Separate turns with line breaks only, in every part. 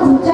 진짜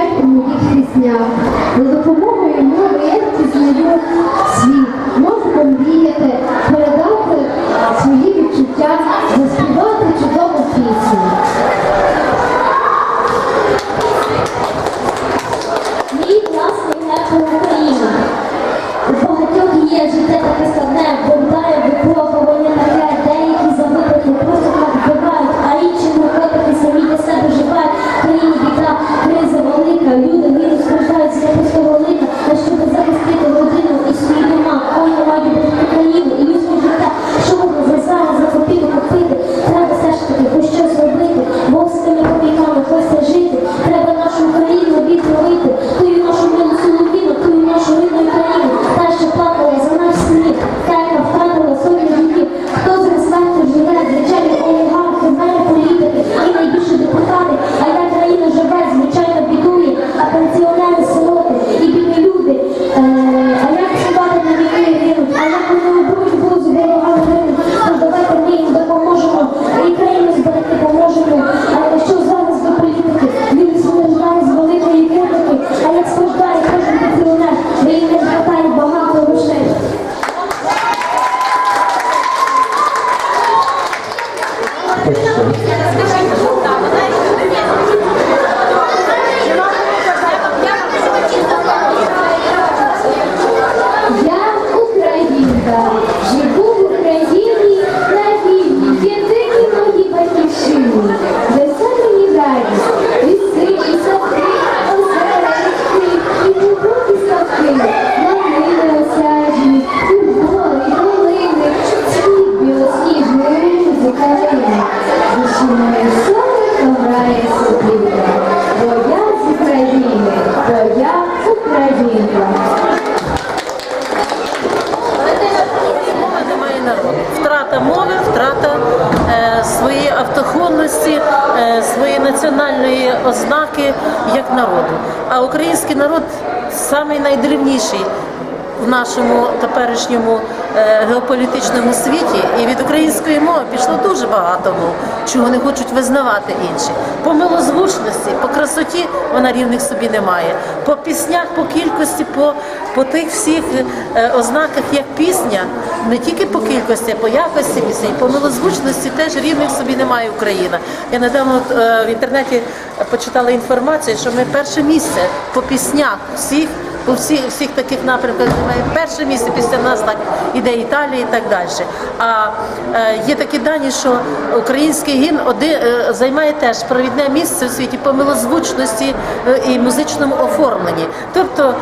автохонності, е, своєї національної ознаки як народу. А український народ самий найдревніший в нашому теперішньому геополітичному світі, і від української мови пішло дуже багато мов, чого не хочуть визнавати інші. По милозвучності, по красоті вона рівних собі не має. По піснях, по кількості, по, по тих всіх е, ознаках, як пісня, не тільки по кількості, а по якості пісень, по милозвучності теж рівних собі немає Україна. Я недавно е, в інтернеті почитала інформацію, що ми перше місце по піснях всіх по всіх, всіх таких напрямках займає перше місце після нас так іде Італія і так далі. А е, є такі дані, що український гімн один, е, займає теж провідне місце у світі по милозвучності е, і музичному оформленні. Тобто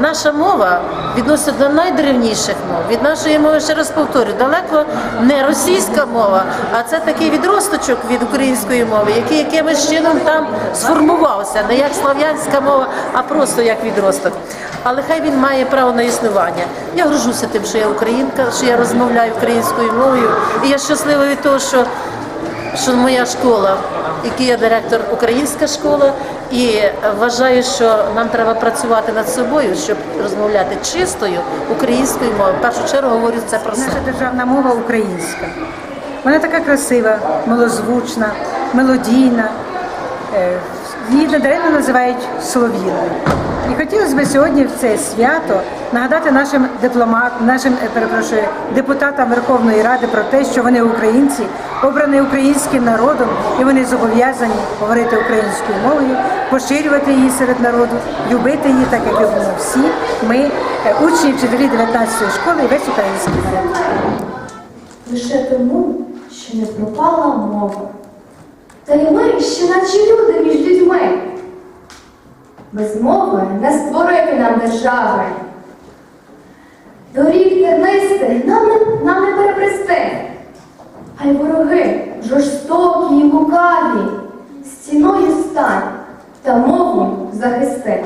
наша мова відноситься до найдревніших мов. Від нашої мови, ще раз повторю, далеко не російська мова, а це такий відросточок від української мови, який якимось чином там сформувався, не як слав'янська мова, а просто як відросток. Але хай він має право на існування. Я горжуся тим, що я українка, що я розмовляю українською мовою, і я щаслива від того, що що моя школа, який я директор українська школа, і вважаю, що нам треба працювати над собою, щоб розмовляти чистою українською мовою. В першу чергу говорю це про.
Наша державна мова українська. Вона така красива, милозвучна, мелодійна. Її недаремно називають солов'їною. І хотілося б сьогодні в це свято нагадати нашим дипломатам, нашим е, перепрошую, депутатам Верховної Ради про те, що вони українці, обрані українським народом, і вони зобов'язані говорити українською мовою, поширювати її серед народу, любити її, так як любимо всі. Ми учні, вчителі 19-ї школи і весь український народ.
Лише тому, що не пропала мова. Та й ми ще наче люди між людьми. Без мови не створити нам держави. Доріг тернисти нам не, нам не перебрести. А й вороги жорстокі й лукаві, стіною стань та мову захисти.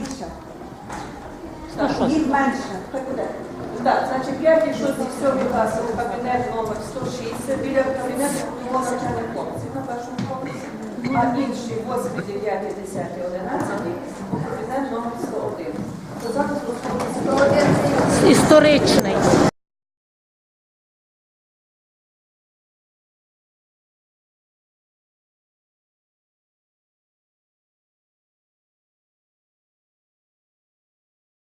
Більше. Їх менше.
Так, буде. Так, значить 5, 6, 7 класи у кабінет номер 106. Біля кабінету було навчальних хлопців на першому поверсі. А інші 8, 9, 10, 11 у кабінет номер 101. То зараз розповідає
Історичний.